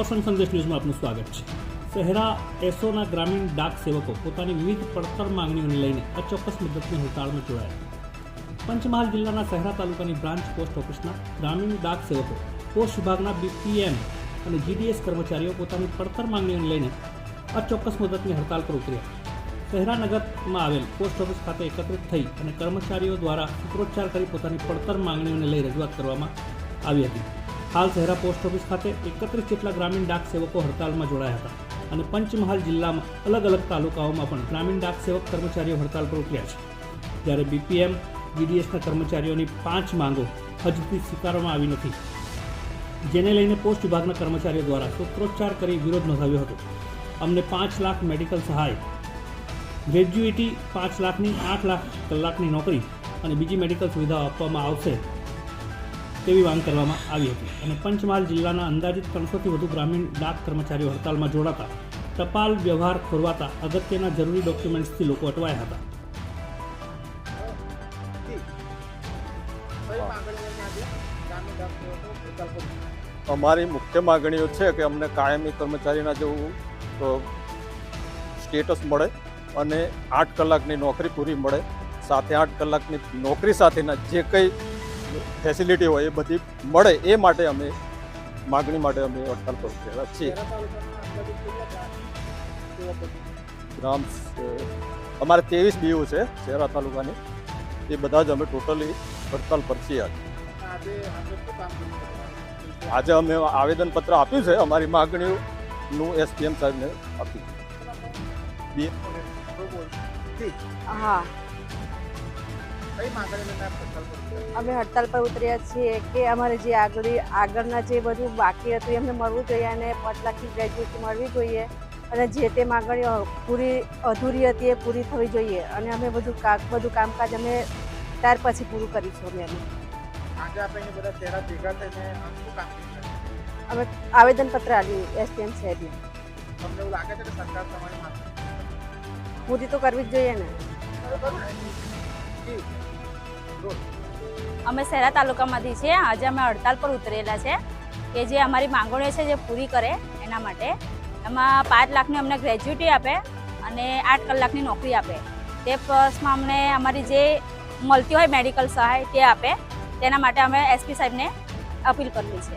Ocean સંદેશ ન્યૂઝમાં આપનું સ્વાગત છે. શહેરા એસોના ગ્રામીણ ડાક સેવકો પોતાની વિવિધ પડતર માંગણીઓને લઈને અચોક્કસ મુદતની હડતાળમાં જોડાયા. પંચમહાલ જિલ્લાના શહેરા તાલુકાની બ્રાન્ચ પોસ્ટ ઓફિસના ગ્રામીણ ડાક સેવકો પોસ્ટ વિભાગના બીપીએમ અને જીડીએસ કર્મચારીઓ પોતાની પડતર માંગણીઓને લઈને અચોક્કસ મુદતની હડતાળ પર ઉતર્યા. શહેરાનગરમાં આવેલ પોસ્ટ ઓફિસ ખાતે એકત્રિત થઈ અને કર્મચારીઓ દ્વારા સૂત્રોચ્ચાર કરી પોતાની પડતર માંગણીઓને લઈ રજૂઆત કરવામાં આવી હતી. હાલ શહેરા પોસ્ટ ઓફિસ ખાતે એકત્રીસ જેટલા ગ્રામીણ ડાક સેવકો હડતાલમાં જોડાયા હતા અને પંચમહાલ જિલ્લામાં અલગ અલગ તાલુકાઓમાં પણ ગ્રામીણ ડાક સેવક કર્મચારીઓ હડતાલ પર ઉતર્યા છે. જ્યારે બીપીએમ જીડીએસના કર્મચારીઓની પાંચ માંગો હજુ સુધી સ્વીકારવામાં આવી નથી. જેને લઈને પોસ્ટ વિભાગના કર્મચારીઓ દ્વારા સૂત્રોચ્ચાર કરી વિરોધ નોંધાવ્યો હતો. અમને પાંચ લાખ મેડિકલ સહાય, ગ્રેજ્યુએટી પાંચ લાખની, આઠ લાખ કલાકની નોકરી અને બીજી મેડિકલ સુવિધાઓ આપવામાં આવશે તેવી માંગ કરવામાં આવી હતી. અને પંચમહાલ જિલ્લાના અંદાજિત ત્રણસોથી વધુ ગ્રામીણ ડાક કર્મચારીઓ હડતાલમાં જોડાતા ટપાલ વ્યવહાર ખોરવાતા અગત્યના જરૂરી ડોક્યુમેન્ટ્સથી લોકો અટવાયા હતા. અમારી મુખ્ય માગણીઓ છે કે અમને કાયમી કર્મચારીના જેવું સ્ટેટસ મળે અને આઠ કલાકની નોકરી પૂરી મળે. સાથે આઠ કલાકની નોકરી સાથેના જે કંઈ ફેસિલિટી હોય એ બધી મળે એ માટે અમે માગણી માટે અમે હડતાલ પર ઉતરેલા છીએ. ગ્રામ અમારે ત્રેવીસ બીયુ છે શહેરા તાલુકાની. એ બધા જ અમે ટોટલી હડતાલ પર છીએ આજે. આજે અમે આવેદનપત્ર આપ્યું છે અમારી માગણીનું એસપીએમ સાહેબને આપ્યું બી. હા. અમે હડતાલ પર ઉતર્યા છીએ કે અમારે જે આગળ આગળના જે બધું બાકી હતું એ અમને મળવું જોઈએ અને પાંચ લાખની ગ્રેજ્યુએટી મળવી જોઈએ. અને જે તે માગણીઓ પૂરી અધૂરી હતી એ પૂરી થવી જોઈએ. અને અમે બધું કા બધું કામકાજ અમે ત્યાર પછી પૂરું કરીશું અમે. અમે? અમે આવેદનપત્ર આપ્યું એસપીએમ સાહેબને. તમને એવું લાગે છે કે સરકાર તમારી પૂરી તો કરવી જ જોઈએ ને? અમે શહેરા તાલુકામાંથી છીએ. આજે અમે હડતાલ પર ઉતરેલા છે કે જે અમારી માંગણીઓ છે જે પૂરી કરે એના માટે. એમાં પાંચ લાખની અમને ગ્રેજ્યુટી આપે અને આઠ કલાકની નોકરી આપે. તે પ્લસમાં અમને અમારી જે મળતી હોય મેડિકલ સહાય તે આપે. તેના માટે અમે એસપી સાહેબને અપીલ કરવી છે.